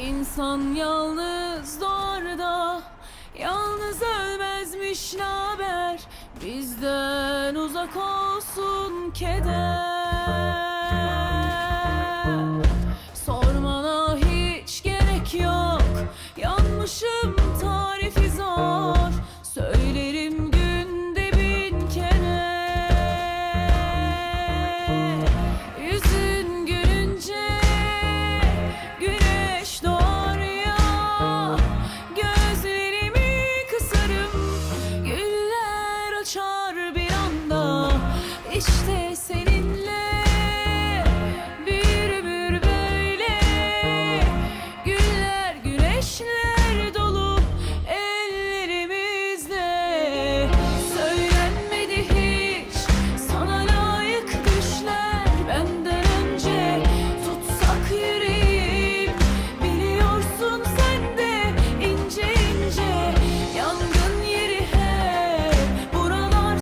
İnsan yalnız doğar Yalnız ölmezmiş naber Bizden uzak olsun keder. Sormana hiç gerek yok Yanmışım İşte seni